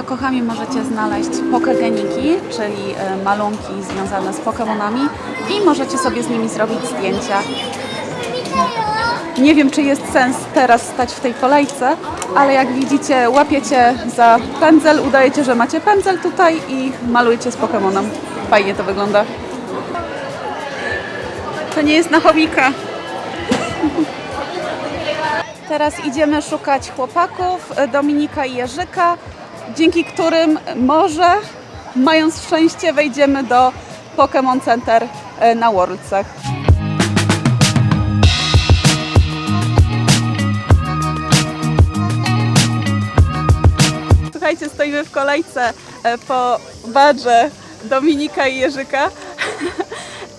Yokohamie możecie znaleźć pokegeniki, czyli e, malunki związane z Pokemonami i możecie sobie z nimi zrobić zdjęcia. Nie wiem, czy jest sens teraz stać w tej kolejce, ale jak widzicie, łapiecie za pędzel, udajecie, że macie pędzel tutaj i malujecie z Pokemonem. Fajnie to wygląda. To nie jest na chomika. Teraz idziemy szukać chłopaków e, Dominika i Jerzyka, dzięki którym może, mając szczęście, wejdziemy do Pokémon Center e, na Worldsach. Słuchajcie, stoimy w kolejce e, po badże Dominika i Jerzyka.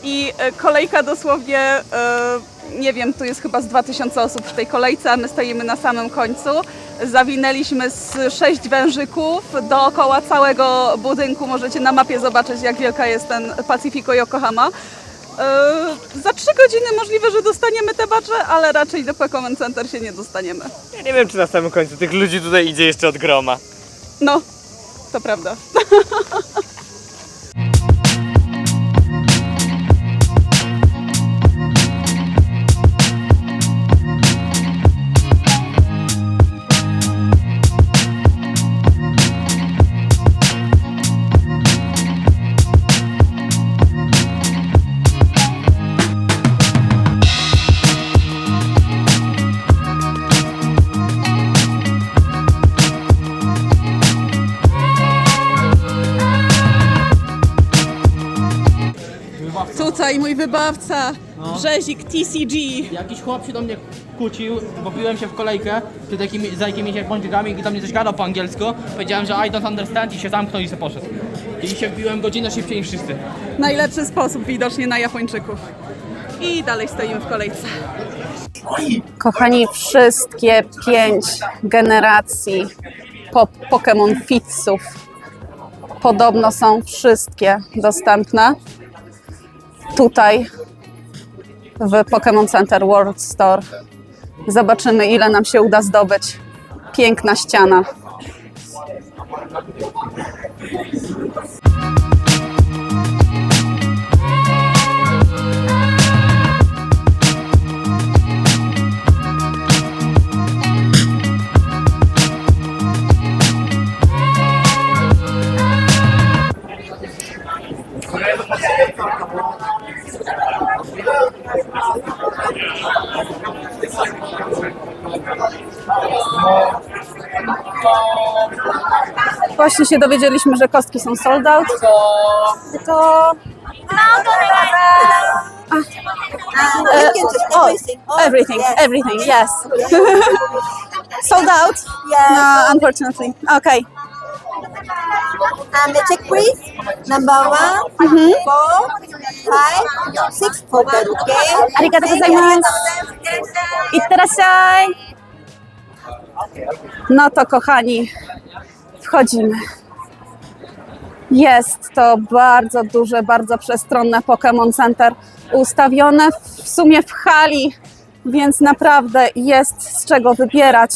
I e, kolejka dosłownie, e, nie wiem, tu jest chyba z 2000 osób w tej kolejce, a my stoimy na samym końcu. Zawinęliśmy z sześć wężyków dookoła całego budynku. Możecie na mapie zobaczyć, jak wielka jest ten Pacifico Yokohama. E, Za trzy godziny możliwe, że dostaniemy te badże, ale raczej do Pokémon Center się nie dostaniemy. Ja nie wiem, czy na samym końcu tych ludzi tutaj idzie jeszcze od groma. No, to prawda. Wybawca, Brzezik TCG. Jakiś chłop się do mnie kłócił, bo się w kolejkę przed jakimi, za jakimiś bądźgami i do mnie coś gadał po angielsku. Powiedziałem, że I don't understand i się zamknął i się poszedł. I się wbiłem godzinę szybciej niż wszyscy. Najlepszy sposób widocznie na Japończyków. I dalej stoimy w kolejce. Kochani, wszystkie pięć generacji po Pokémon Fitsów podobno są wszystkie dostępne tutaj w Pokémon Center World Store. Zobaczymy, ile nam się uda zdobyć. Piękna ściana. Właśnie się dowiedzieliśmy, że kostki są sold out. To Uh, oh, everything. everything, yes. sold out? No, unfortunately. Okay. And the check please. Number one, Mhm. four, five, six. Okay? Arigatou gozaimasu. Itterasshai. No to kochani, wchodzimy. Jest to bardzo duże, bardzo przestronne Pokémon Center, ustawione w sumie w hali, więc naprawdę jest z czego wybierać.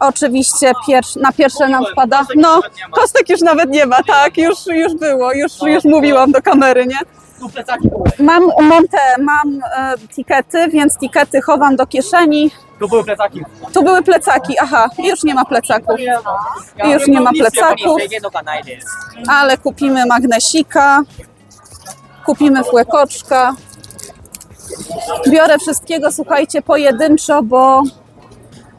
Oczywiście pierwsz, na pierwsze nam wpada, no kostek już nawet nie ma, tak, już, już było, już, już mówiłam do kamery, nie? Mam, mam te, mam e, tikety, więc tikety chowam do kieszeni. Tu były plecaki. Tu były plecaki, aha, już nie ma plecaków, już nie ma plecaków, ale kupimy magnesika, kupimy fłekoczka. Biorę wszystkiego, słuchajcie, pojedynczo, bo,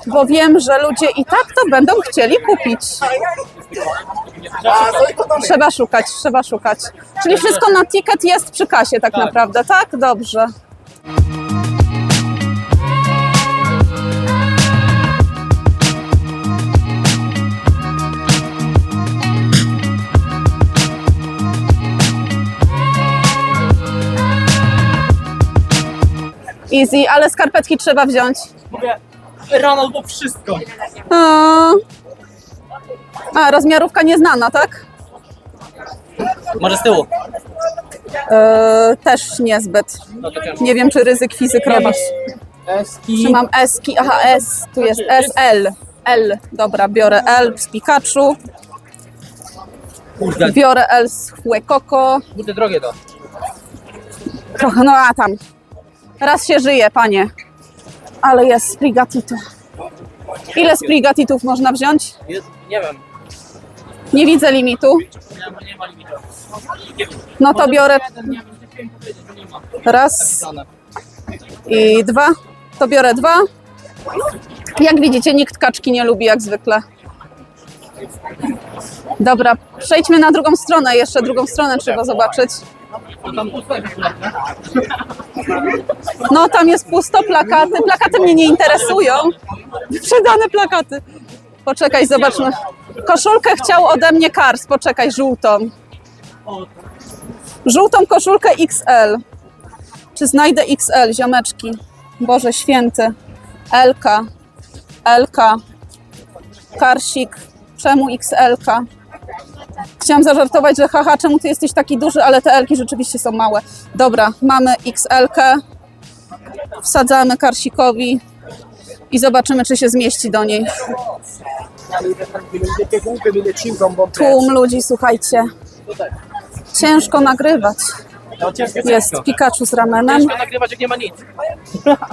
bo wiem, że ludzie i tak to będą chcieli kupić. Trzeba szukać, trzeba szukać. Czyli wszystko na ticket jest przy kasie tak naprawdę, tak? Dobrze. Easy, ale skarpetki trzeba wziąć. Mówię, rano było wszystko. A, a rozmiarówka nieznana, tak? Może z tyłu. E, też niezbyt. No to. Nie wiem, czy ryzyk fizyk robisz. Eski. Mam Eski? Aha, S. Tu jest SL. L. Dobra, biorę L z Pikachu. Kurde, Biorę L z Huekoko. kurde drogie to. Trochę, no a tam. Raz się żyje, panie. Ale jest Sprigatito. Ile Sprigatitów można wziąć? Nie, nie wiem. Nie widzę limitu. Nie, ma- nie ma limitu. No to biorę raz i dwa. To biorę dwa. Jak widzicie, nikt kaczki nie lubi, jak zwykle. Dobra, przejdźmy na drugą stronę. Jeszcze drugą stronę trzeba zobaczyć. No, tam jest pusto, plakaty. Plakaty mnie nie interesują. Sprzedane plakaty. Poczekaj, zobaczmy. Koszulkę chciał ode mnie Kars. Poczekaj, żółtą. Żółtą koszulkę XL. Czy znajdę XL, ziomeczki? Boże święty. Elka. Elka. Karsik. Czemu XL-ka? Chciałam zażartować, że haha, czemu ty jesteś taki duży, ale te Elki rzeczywiście są małe. Dobra, mamy XL-kę. Wsadzamy Karsikowi i zobaczymy, czy się zmieści do niej. Tłum ludzi, słuchajcie. Ciężko nagrywać. No Jest. Pikachu z ramenem. Ciężko nagrywać, jak nie ma nic.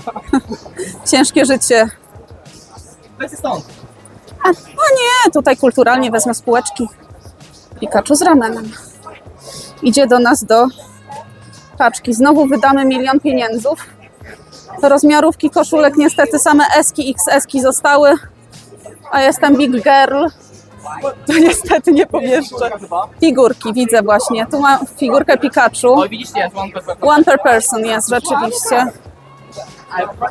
Ciężkie życie. A, no nie, tutaj kulturalnie wezmę spółeczki. Pikachu z ramenem. Idzie do nas do paczki. Znowu wydamy milion pieniędzów. Rozmiarówki koszulek niestety same eski, XS-ki zostały. A jestem big girl. To niestety nie pomieszczę. Figurki widzę właśnie. Tu mam figurkę Pikachu. One per person jest rzeczywiście.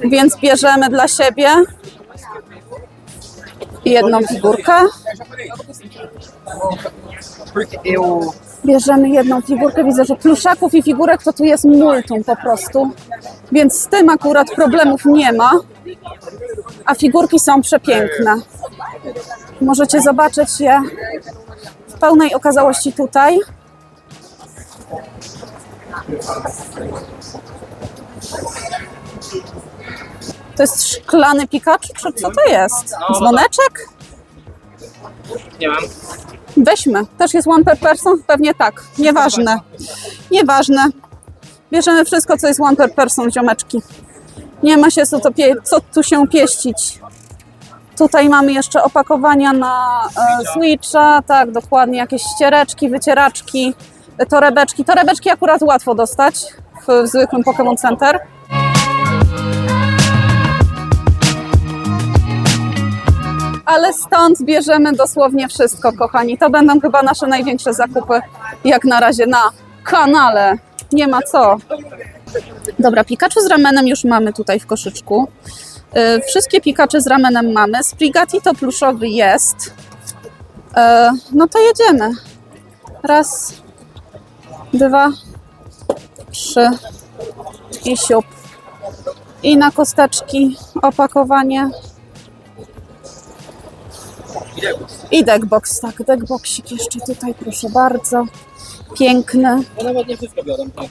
Więc bierzemy dla siebie jedną figurkę. Bierzemy jedną figurkę. Widzę, że pluszaków i figurek to tu jest multum po prostu. Więc z tym akurat problemów nie ma. A figurki są przepiękne. Możecie zobaczyć je w pełnej okazałości tutaj. To jest szklany Pikachu, czy co to jest? Dzwoneczek? Nie wiem. Weźmy. Też jest one per person? Pewnie tak. Nieważne. Nieważne. Bierzemy wszystko, co jest one per person, ziomeczki. Nie ma się co, to co tu się pieścić. Tutaj mamy jeszcze opakowania na e, Switcha, tak, dokładnie, jakieś ściereczki, wycieraczki, torebeczki. Torebeczki akurat łatwo dostać w, w zwykłym Pokémon Center. Ale stąd bierzemy dosłownie wszystko, kochani. To będą chyba nasze największe zakupy, jak na razie na kanale. Nie ma co. Dobra, Pikachu z ramenem już mamy tutaj w koszyczku. Yy, Wszystkie Pikachu z ramenem mamy. Sprigati to pluszowy jest. Yy, No to jedziemy. Raz, dwa, trzy i siup. I na kosteczki opakowanie. I deckbox, tak, deckboxik jeszcze tutaj, proszę bardzo. Piękny. Bo nawet nie wszystko. Tak.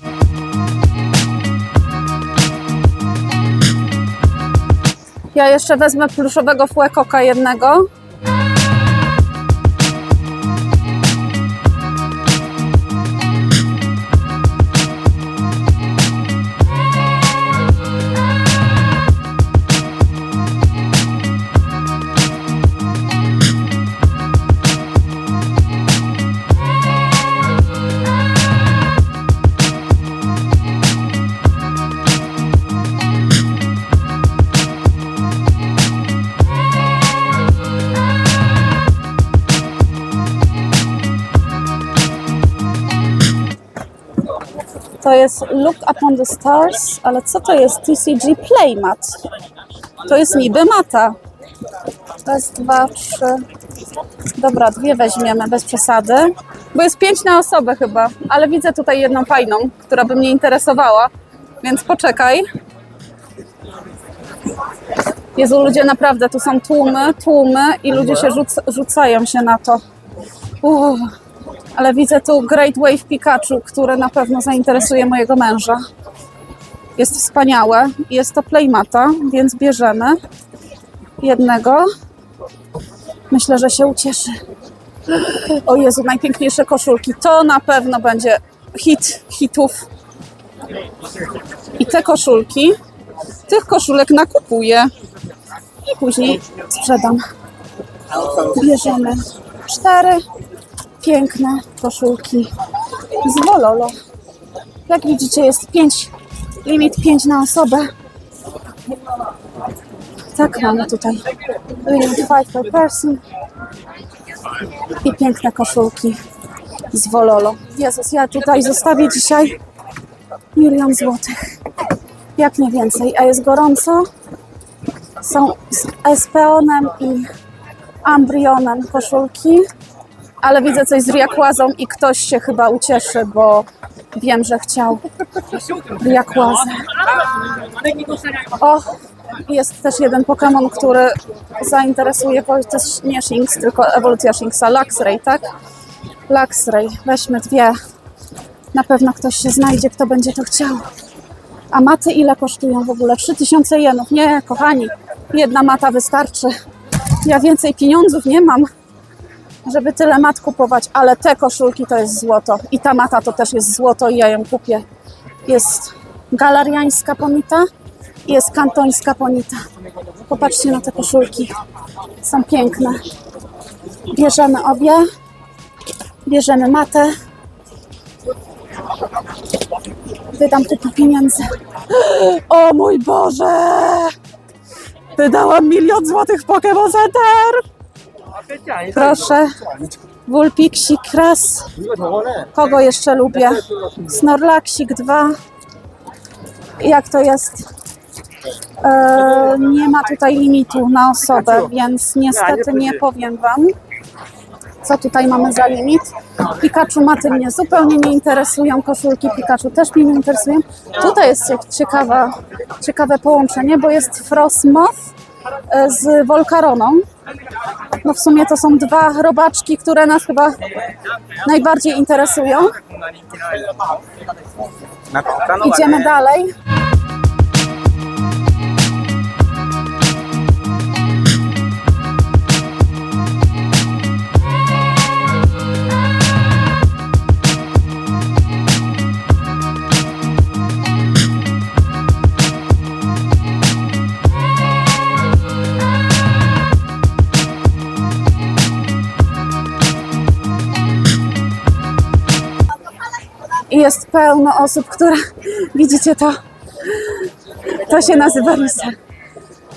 Ja jeszcze wezmę pluszowego fłekoka jednego. Jest Look Upon the Stars, ale co to jest TCG Playmat? To jest niby mata. Raz, dwa, trzy. Dobra, dwie weźmiemy bez przesady. Bo jest pięć na osobę chyba, ale widzę tutaj jedną fajną, która by mnie interesowała, więc poczekaj. Jezu, ludzie naprawdę, tu są tłumy, tłumy i ludzie się rzuc- rzucają się na to. Uff. Ale widzę tu Great Wave Pikachu, które na pewno zainteresuje mojego męża. Jest wspaniałe. Jest to Playmata, więc bierzemy jednego. Myślę, że się ucieszy. O Jezu, najpiękniejsze koszulki. To na pewno będzie hit hitów. I te koszulki, tych koszulek nakupuję i później sprzedam. Bierzemy cztery piękne koszulki z Wololo. Jak widzicie, jest pięć, limit 5 na osobę. Tak mamy tutaj. Limit 5 per person. I piękne koszulki z Wololo. Jezus, ja tutaj zostawię dzisiaj milion złotych. Jak nie więcej. A jest gorąco. Są z Espeonem i Ambrionem koszulki. Ale widzę coś z Riakłazą i ktoś się chyba ucieszy, bo wiem, że chciał Riakłazę. O, jest też jeden Pokémon, który zainteresuje, bo to jest nie Shinx, tylko ewolucja Shinxa, Luxray, tak? Luxray, weźmy dwie. Na pewno ktoś się znajdzie, kto będzie to chciał. A maty ile kosztują w ogóle? 3000 jenów. Nie, kochani, jedna mata wystarczy. Ja więcej pieniądzów nie mam, żeby tyle mat kupować, ale te koszulki to jest złoto. I ta mata to też jest złoto i ja ją kupię. Jest galariańska ponita i jest kantońska ponita. Popatrzcie na te koszulki. Są piękne. Bierzemy obie. Bierzemy matę. Wydam kupę pieniędzy. O mój Boże! Wydałam milion złotych w Pokémon Center! Proszę. Wulpiksik raz. Kogo jeszcze lubię? Snorlaksik dwa. Jak to jest? E, nie ma tutaj limitu na osobę, więc niestety nie powiem Wam, co tutaj mamy za limit. Pikachu maty mnie zupełnie nie interesują, koszulki Pikachu też mnie nie interesują. Tutaj jest ciekawe połączenie, bo jest Frostmoth e, z Volcaroną. No w sumie to są dwa robaczki, które nas chyba najbardziej interesują. Idziemy dalej. Jest pełno osób, które widzicie to. To się nazywa research.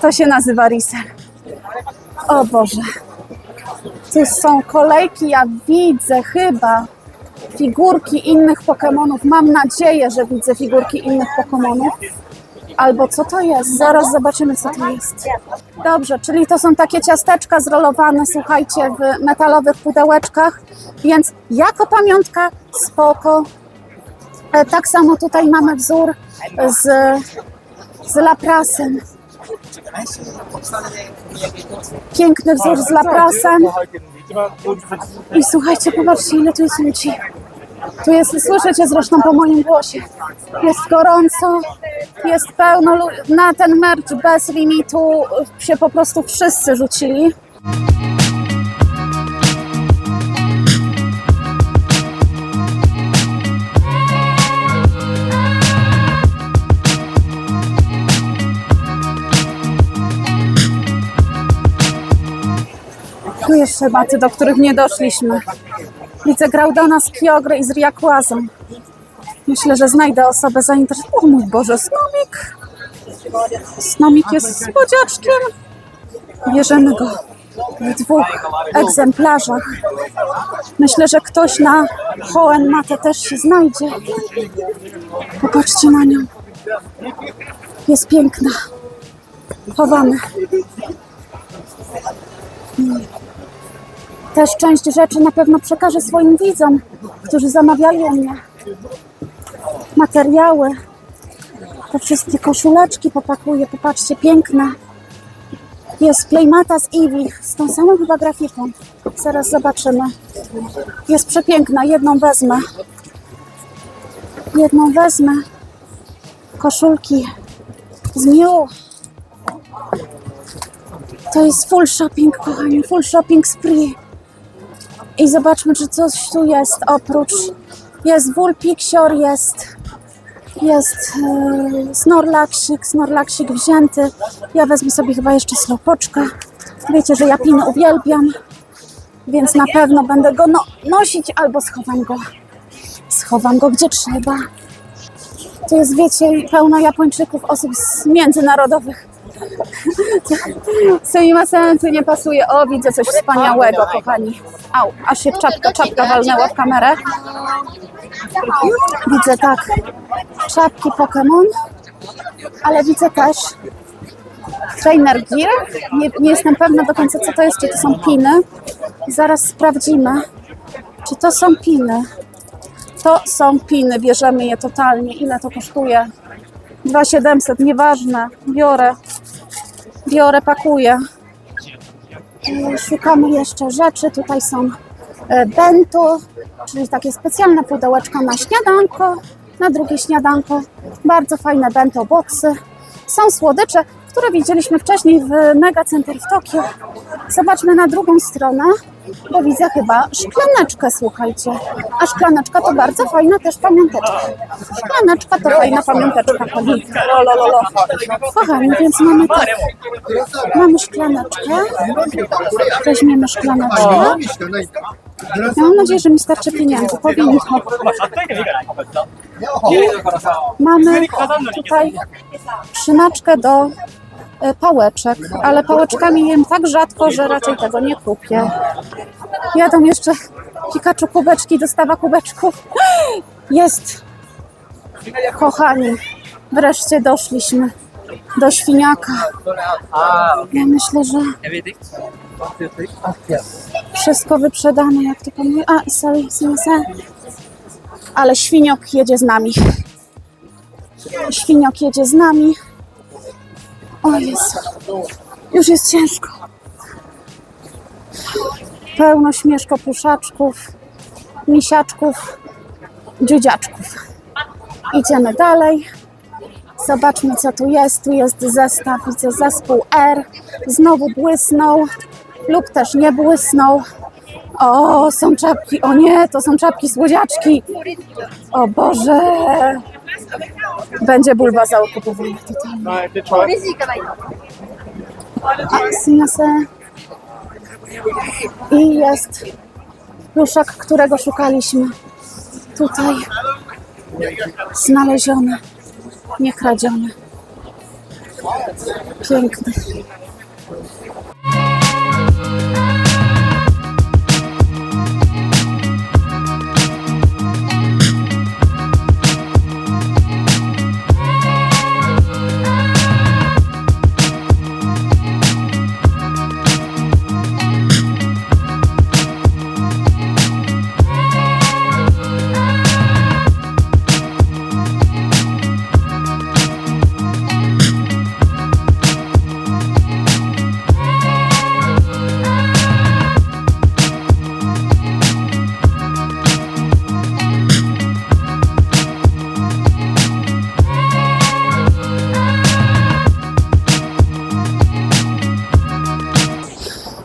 To się nazywa research. O Boże. Tu są kolejki, ja widzę chyba figurki innych Pokémonów. Mam nadzieję, że widzę figurki innych Pokémonów. Albo co to jest? Zaraz zobaczymy, co to jest. Dobrze, czyli to są takie ciasteczka zrolowane, słuchajcie, w metalowych pudełeczkach, więc jako pamiątka spoko. E, Tak samo tutaj mamy wzór z, z laprasem. Piękny wzór z laprasem. I słuchajcie, popatrzcie, ile tu jest ludzi. Tu jest, słyszycie zresztą po moim głosie. Jest gorąco, jest pełno. Na ten merch bez limitu się po prostu wszyscy rzucili. Jeszcze maty, do których nie doszliśmy. Widzę Graudona z Kiogry i z Riakłazą. Myślę, że znajdę osobę zainteresowaną. O mój Boże, Snomik! Snomik jest słodziaczkiem. Bierzemy go w dwóch egzemplarzach. Myślę, że ktoś na Hohen Matę też się znajdzie. Popatrzcie na nią. Jest piękna. Chowamy. Też część rzeczy na pewno przekażę swoim widzom, którzy zamawiali u mnie materiały. Te wszystkie koszuleczki popakuję, popatrzcie, piękne. Jest Playmata z Eevee, z tą samą chyba grafiką. Zaraz zobaczymy. Jest przepiękna, jedną wezmę. Jedną wezmę. Koszulki z Miu. To jest full shopping, kochani, full shopping spree. I zobaczmy, czy coś tu jest oprócz. Jest Wulpiksior, jest, jest e, Snorlaksik, Snorlaksik wzięty. Ja wezmę sobie chyba jeszcze slopoczka. Wiecie, że ja uwielbiam, więc na pewno będę go no, nosić albo schowam go. Schowam go gdzie trzeba. Tu jest, wiecie, pełno Japończyków, osób międzynarodowych. Sumimasen, tu nie pasuje. O, widzę coś wspaniałego, kochani. Au, aż się czapka, czapka walnęła w kamerę. Widzę tak, czapki Pokémon, ale widzę też trainer gear. Nie, nie jestem pewna do końca, co to jest, czy to są piny. Zaraz sprawdzimy, czy to są piny. To są piny, bierzemy je totalnie. Ile to kosztuje? 2700, nieważne. Biorę. Biorę, pakuję. E, Szukamy jeszcze rzeczy. Tutaj są e, bento, czyli takie specjalne pudełeczka na śniadanko, na drugie śniadanko. Bardzo fajne bento boxy. Są słodycze, które widzieliśmy wcześniej w Mega Center w Tokio. Zobaczmy na drugą stronę, bo widzę chyba szklaneczkę, słuchajcie. A szklaneczka to bardzo fajna też pamiąteczka. Szklaneczka to fajna pamiąteczka. kochani. Lolololo. Kochani, więc mamy tak. Mamy szklaneczkę. Weźmiemy szklaneczkę. Ja mam nadzieję, że mi starczy pieniędzy. Powinno. Mamy tutaj trzymaczkę do pałeczek, ale pałeczkami jem tak rzadko, że raczej tego nie kupię. Jadą jeszcze Pikachu kubeczki, dostawa kubeczków. Jest! Kochani, wreszcie doszliśmy do świniaka. Ja myślę, że wszystko wyprzedane, jak to mówi. A, sorry, sorry. Ale świniok jedzie z nami. Świniok jedzie z nami. O Jezu, już jest ciężko. Pełno śmieszko puszaczków, misiaczków, dziudziaczków. Idziemy dalej. Zobaczmy, co tu jest. Tu jest zestaw, widzę zespół R. Znowu błysnął lub też nie błysnął. O, są czapki. O nie, to są czapki słodziaczki. O Boże. Będzie bulba okupowana totalnie. A, sinase. I jest pluszak, którego szukaliśmy. Tutaj znaleziony, nie kradziony. Piękny.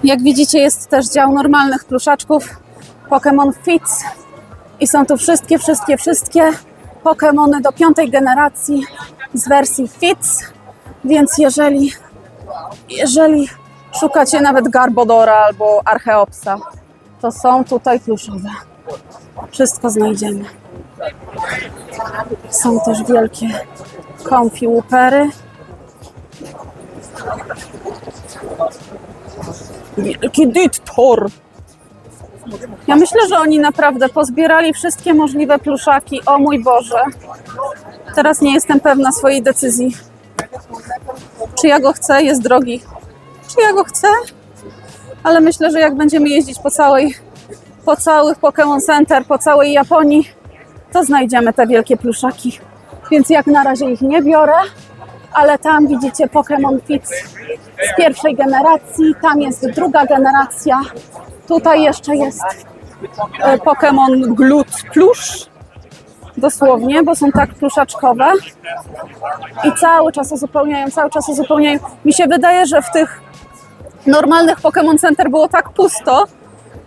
Jak widzicie, jest też dział normalnych pluszaczków Pokémon Fits. I są tu wszystkie, wszystkie, wszystkie Pokémony do piątej generacji z wersji Fits. Więc jeżeli, jeżeli szukacie nawet Garbodora albo Archeopsa, to są tutaj pluszowe. Wszystko znajdziemy. Są też wielkie Whoopery. Wielki Dittor. Ja myślę, że oni naprawdę pozbierali wszystkie możliwe pluszaki. O mój Boże. Teraz nie jestem pewna swojej decyzji. Czy ja go chcę? Jest drogi. Czy ja go chcę? Ale myślę, że jak będziemy jeździć po całej, po całych Pokémon Center, po całej Japonii, to znajdziemy te wielkie pluszaki. Więc jak na razie ich nie biorę, ale tam widzicie Pokémon Fix z pierwszej generacji, tam jest druga generacja, tutaj jeszcze jest e, Pokémon Glut Plusz. Dosłownie, bo są tak pluszaczkowe. I cały czas uzupełniają, cały czas uzupełniają. Mi się wydaje, że w tych normalnych Pokémon Center było tak pusto,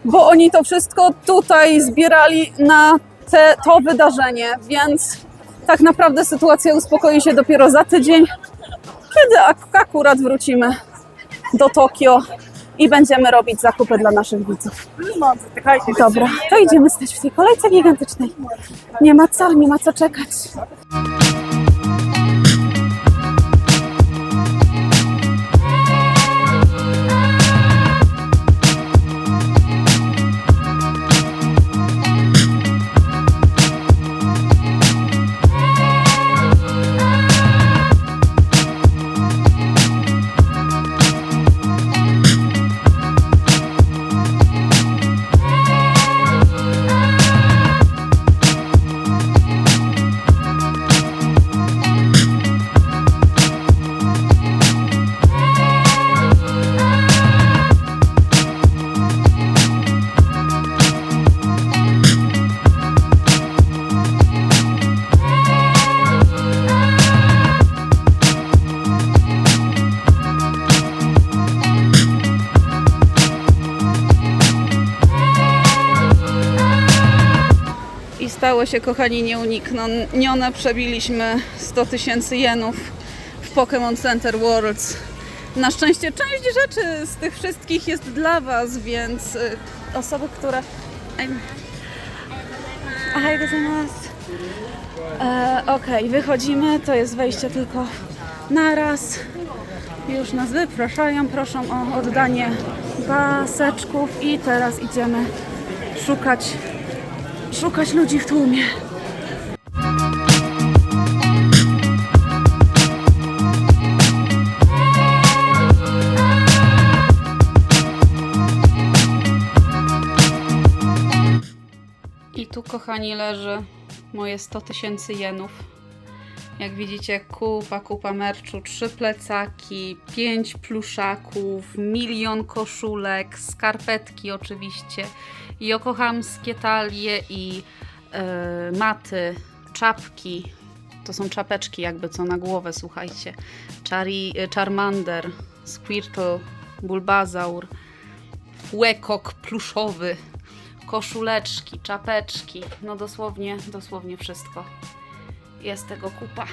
bo oni to wszystko tutaj zbierali na te, to wydarzenie, więc tak naprawdę sytuacja uspokoi się dopiero za tydzień, kiedy ak- akurat wrócimy do Tokio i będziemy robić zakupy dla naszych widzów. Dobra, to idziemy stać w tej kolejce gigantycznej. Nie ma co, nie ma co czekać. Się, kochani, nieuniknione. Przebiliśmy 100 tysięcy jenów w Pokémon Center Worlds. Na szczęście część rzeczy z tych wszystkich jest dla Was, więc y, osoby, które... Ahaj, gozaimasu. E, Okej, wychodzimy. To jest wejście tylko na raz. Już nas wypraszają, proszą o oddanie paseczków i teraz idziemy szukać szukać ludzi w tłumie. I tu, kochani, leży moje 100 tysięcy jenów. Jak widzicie, kupa, kupa merczu, trzy plecaki, pięć pluszaków, milion koszulek, skarpetki oczywiście, jokohamskie talie i e, maty, czapki. To są czapeczki jakby co na głowę, słuchajcie. Chari, e, Charmander, Squirtle, Bulbazaur, łekok pluszowy, koszuleczki, czapeczki, no dosłownie, dosłownie wszystko. Jest tego kupa.